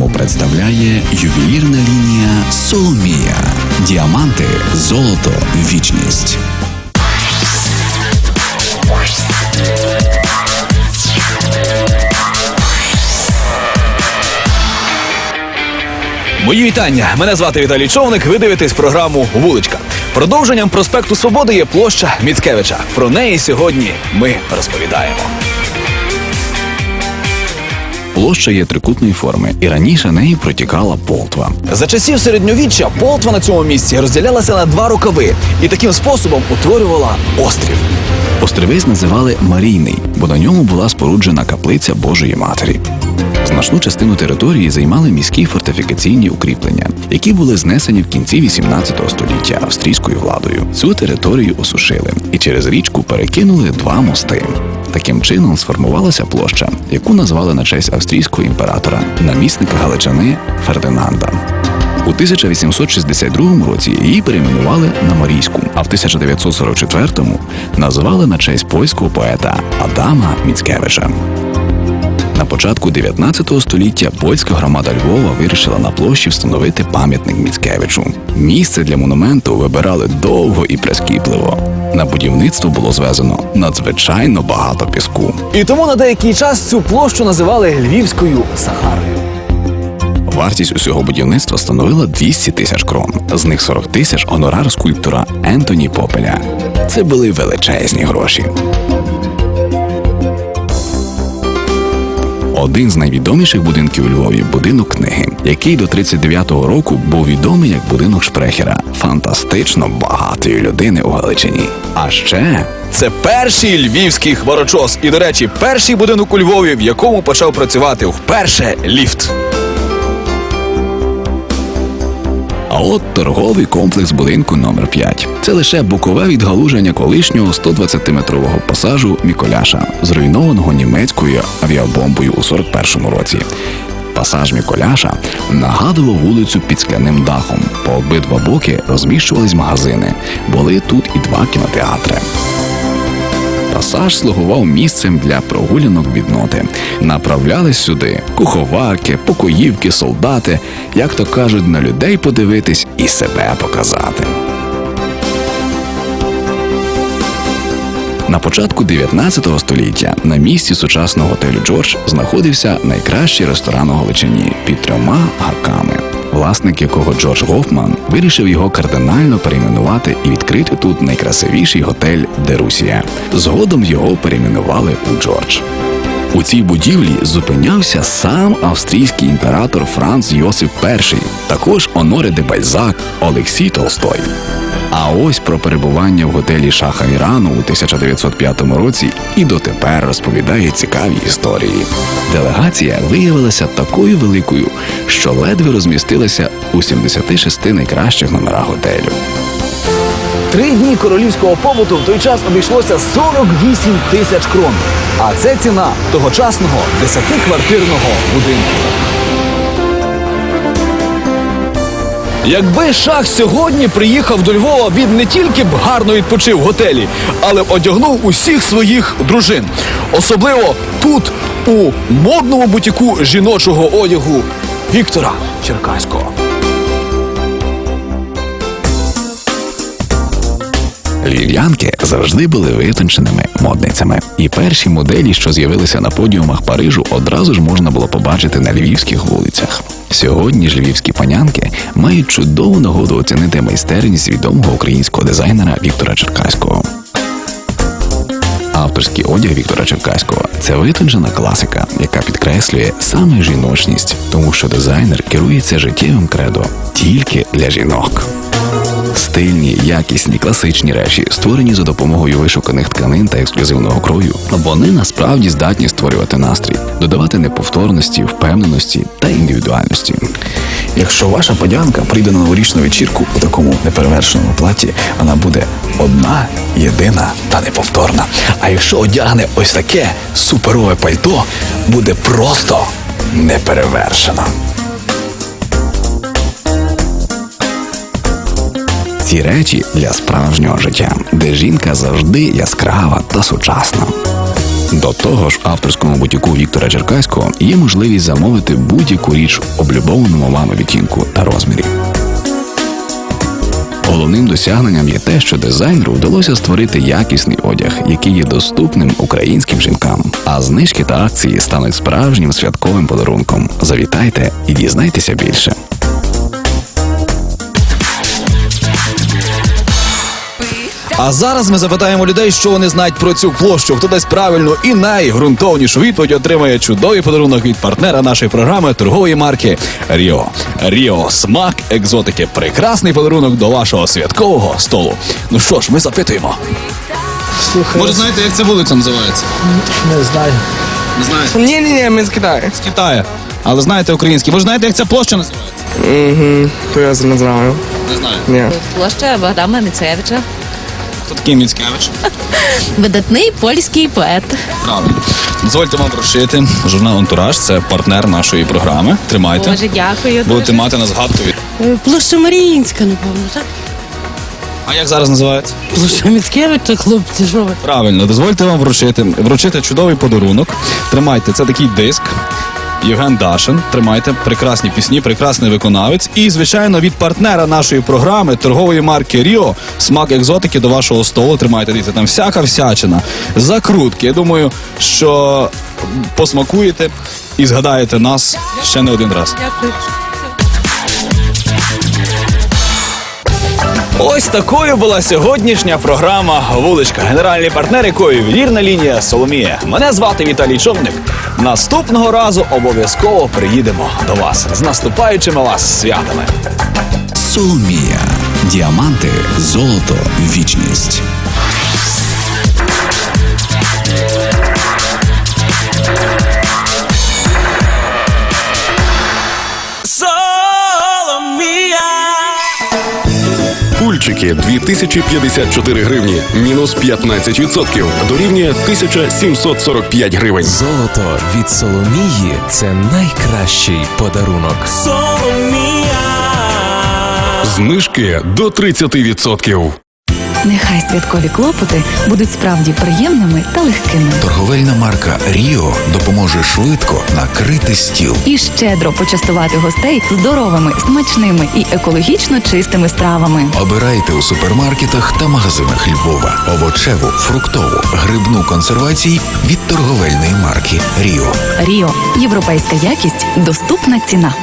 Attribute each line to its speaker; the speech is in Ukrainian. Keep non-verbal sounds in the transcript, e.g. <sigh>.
Speaker 1: програму представляє ювелірна лінія Соломія. Діаманти, золото, вічність.
Speaker 2: Мої вітання. Мене звати Віталій Човник. Ви дивитесь програму Вуличка. Продовженням проспекту Свободи є площа Міцкевича. Про неї сьогодні ми розповідаємо.
Speaker 1: Площа є трикутної форми, і раніше неї протікала Полтва.
Speaker 2: За часів середньовіччя Полтва на цьому місці розділялася на два рукави і таким способом утворювала острів.
Speaker 1: Острівець називали Марійний, бо на ньому була споруджена каплиця Божої Матері. Значну частину території займали міські фортифікаційні укріплення, які були знесені в кінці 18 століття австрійською владою. Цю територію осушили і через річку перекинули два мости. Таким чином сформувалася площа, яку назвали на честь австрійського імператора, намісника Галичани Фердинанда. У 1862 році її перейменували на Марійську, а в 1944-му назвали на честь польського поета Адама Міцкевича. Початку 19 століття польська громада Львова вирішила на площі встановити пам'ятник Міцкевичу. Місце для монументу вибирали довго і прискіпливо. На будівництво було звезено надзвичайно багато піску.
Speaker 2: І тому на деякий час цю площу називали Львівською Сахарою.
Speaker 1: Вартість усього будівництва становила 200 тисяч крон. З них 40 тисяч гонорар скульптора Ентоні Попеля. Це були величезні гроші. Один з найвідоміших будинків у Львові будинок книги, який до 39-го року був відомий як будинок Шпрехера, фантастично багатої людини у Галичині. А ще
Speaker 2: Це перший львівський хмарочос. І, до речі, перший будинок у Львові, в якому почав працювати вперше ліфт.
Speaker 1: От торговий комплекс будинку номер 5 Це лише бокове відгалуження колишнього 120-метрового пасажу Міколяша, зруйнованого німецькою авіабомбою у 41-му році. Пасаж Міколяша нагадував вулицю під скляним дахом. По обидва боки розміщувались магазини. Були тут і два кінотеатри. Пасаж слугував місцем для прогулянок бідноти. Направлялись сюди куховарки, покоївки, солдати, як то кажуть, на людей подивитись і себе показати. На початку 19 століття на місці сучасного готелю Джордж знаходився найкращий ресторан у Галичині під трьома гаками. Власник якого Джордж Гофман вирішив його кардинально перейменувати і відкрити тут найкрасивіший готель Дерусія. Згодом його перейменували у Джордж. У цій будівлі зупинявся сам австрійський імператор Франц Йосип І, також Оноре де Бальзак, Олексій Толстой. А ось про перебування в готелі Шаха Ірану у 1905 році і дотепер розповідає цікаві історії. Делегація виявилася такою великою, що ледве розмістилася у 76 найкращих номерах готелю.
Speaker 2: Три дні королівського побуту в той час обійшлося 48 тисяч крон. А це ціна тогочасного 10-квартирного будинку. Якби шах сьогодні приїхав до Львова, він не тільки б гарно відпочив в готелі, але одягнув усіх своїх дружин. Особливо тут, у модному бутіку жіночого одягу Віктора Черкаського.
Speaker 1: Львів'янки завжди були витонченими модницями, і перші моделі, що з'явилися на подіумах Парижу, одразу ж можна було побачити на львівських вулицях. Сьогодні ж львівські панянки мають чудову нагоду оцінити майстерність відомого українського дизайнера Віктора Черкаського. Авторський одяг Віктора Черкаського це витончена класика, яка підкреслює саме жіночність, тому що дизайнер керується життєвим кредо тільки для жінок. Стильні, якісні, класичні речі, створені за допомогою вишуканих тканин та ексклюзивного крою. Вони насправді здатні створювати настрій, додавати неповторності, впевненості та індивідуальності. Якщо ваша подянка прийде на новорічну вечірку у такому неперевершеному платі, вона буде одна, єдина та неповторна. А якщо одягне ось таке суперове пальто, буде просто неперевершена. Ці речі для справжнього життя, де жінка завжди яскрава та сучасна. До того ж, авторському бутіку Віктора Черкаського є можливість замовити будь-яку річ облюбованому вами відтінку та розмірі. Головним досягненням є те, що дизайнеру вдалося створити якісний одяг, який є доступним українським жінкам. А знижки та акції стануть справжнім святковим подарунком. Завітайте і дізнайтеся більше.
Speaker 2: А зараз ми запитаємо людей, що вони знають про цю площу. Хто дасть правильну і найґрунтовнішу відповідь отримає чудовий подарунок від партнера нашої програми торгової марки Ріо. Ріо смак екзотики. Прекрасний подарунок до вашого святкового столу. Ну що ж, ми запитуємо.
Speaker 3: Слухай,
Speaker 2: Може, знаєте, як ця вулиця називається?
Speaker 3: не знаю.
Speaker 2: Не знаєте?
Speaker 4: Ні, ні, ні, ми з Китаю.
Speaker 2: З Китаю. Але знаєте український. Може, знаєте, як ця площа називається?
Speaker 4: Угу, то я не знаю.
Speaker 2: Не знаю.
Speaker 4: Ні.
Speaker 5: Площа Богдана Міцевича.
Speaker 2: Хто такий Міцкевич? <laughs>
Speaker 5: Видатний польський поет.
Speaker 2: Правильно. Дозвольте вам вручити журнал Антураж. Це партнер нашої програми. Тримайте.
Speaker 5: Боже, дякую.
Speaker 2: Будете мати на згадку від.
Speaker 6: Е, Площа Маріїнська, напевно, так?
Speaker 2: А як зараз називається?
Speaker 6: Площа Міцкевича, хлопці, що ви?
Speaker 2: Правильно, дозвольте вам вручити, вручити чудовий подарунок. Тримайте, це такий диск. Євген Дашин, тримайте прекрасні пісні, прекрасний виконавець. І, звичайно, від партнера нашої програми торгової марки Ріо смак екзотики до вашого столу. Тримайте, дивіться, там всяка всячина. Закрутки. Я думаю, що посмакуєте і згадаєте нас ще не один раз.
Speaker 6: Дякую.
Speaker 2: Ось такою була сьогоднішня програма Вуличка. Генеральний партнер якої вірна лінія Соломія. Мене звати Віталій Човник. Наступного разу обов'язково приїдемо до вас з наступаючими вас святами.
Speaker 1: Соломія. Діаманти, золото, вічність.
Speaker 7: Кульчики 2054 гривні, мінус 15%, дорівнює 1745 гривень.
Speaker 8: Золото від Соломії це найкращий подарунок. Соломія!
Speaker 7: Знижки до 30%.
Speaker 9: Нехай святкові клопоти будуть справді приємними та легкими.
Speaker 1: Торговельна марка Ріо допоможе швидко накрити стіл.
Speaker 9: І щедро почастувати гостей здоровими, смачними і екологічно чистими стравами.
Speaker 1: Обирайте у супермаркетах та магазинах Львова овочеву, фруктову, грибну консервації від торговельної марки Ріо.
Speaker 9: Ріо європейська якість, доступна ціна.